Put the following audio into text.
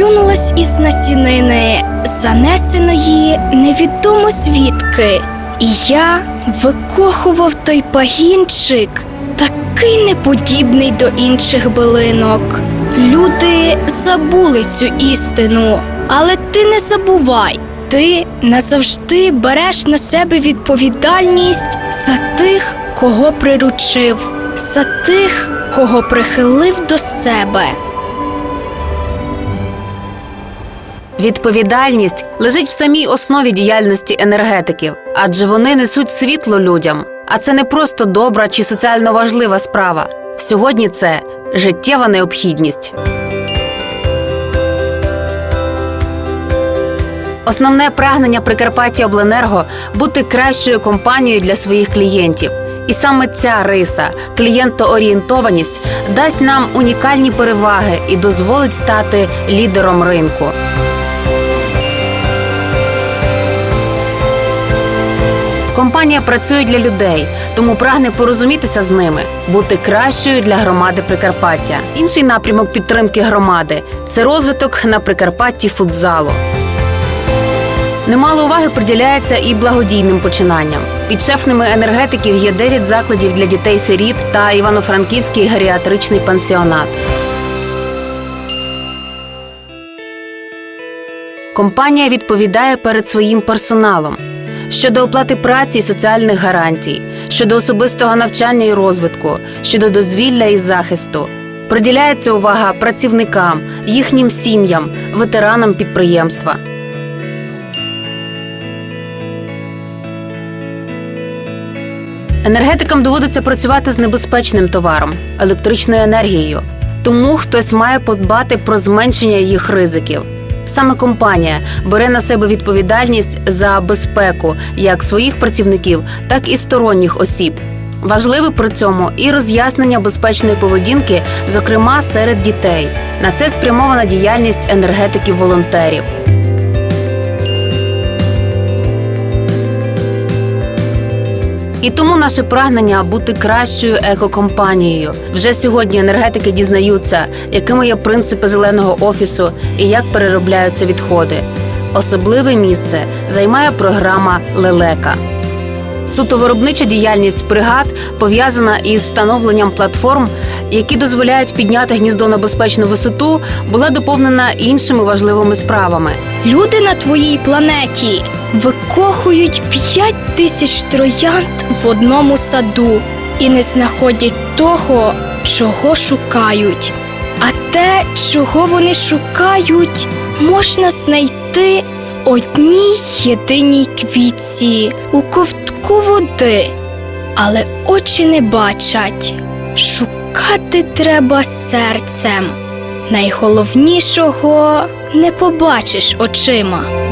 клюнулась із насінини, занесеної невідомо звідки. І я викохував той пагінчик, такий неподібний до інших билинок. Люди забули цю істину, але ти не забувай. Ти назавжди береш на себе відповідальність за тих, кого приручив, за тих, кого прихилив до себе. Відповідальність лежить в самій основі діяльності енергетиків, адже вони несуть світло людям. А це не просто добра чи соціально важлива справа. Сьогодні це життєва необхідність. Основне прагнення Прикарпаття Обленерго бути кращою компанією для своїх клієнтів. І саме ця риса, клієнтоорієнтованість, дасть нам унікальні переваги і дозволить стати лідером ринку. Компанія працює для людей, тому прагне порозумітися з ними, бути кращою для громади Прикарпаття. Інший напрямок підтримки громади це розвиток на Прикарпатті футзалу. Немало уваги приділяється і благодійним починанням. Підшефними енергетиків є 9 закладів для дітей-сиріт та Івано-Франківський геріатричний пансіонат. Компанія відповідає перед своїм персоналом щодо оплати праці і соціальних гарантій, щодо особистого навчання і розвитку, щодо дозвілля і захисту. Приділяється увага працівникам, їхнім сім'ям, ветеранам підприємства. Енергетикам доводиться працювати з небезпечним товаром електричною енергією. Тому хтось має подбати про зменшення їх ризиків. Саме компанія бере на себе відповідальність за безпеку як своїх працівників, так і сторонніх осіб. Важливе при цьому і роз'яснення безпечної поведінки, зокрема серед дітей. На це спрямована діяльність енергетиків-волонтерів. І тому наше прагнення бути кращою екокомпанією. Вже сьогодні енергетики дізнаються, якими є принципи зеленого офісу і як переробляються відходи. Особливе місце займає програма Лелека. Суто виробнича діяльність бригад пов'язана із встановленням платформ, які дозволяють підняти гніздо на безпечну висоту, була доповнена іншими важливими справами. Люди на твоїй планеті викохують п'ять тисяч троянд в одному саду і не знаходять того, чого шукають. А те, чого вони шукають, можна знайти в одній єдиній квітці у ковтку води. Але очі не бачать. Шукати треба серцем. Найголовнішого не побачиш очима.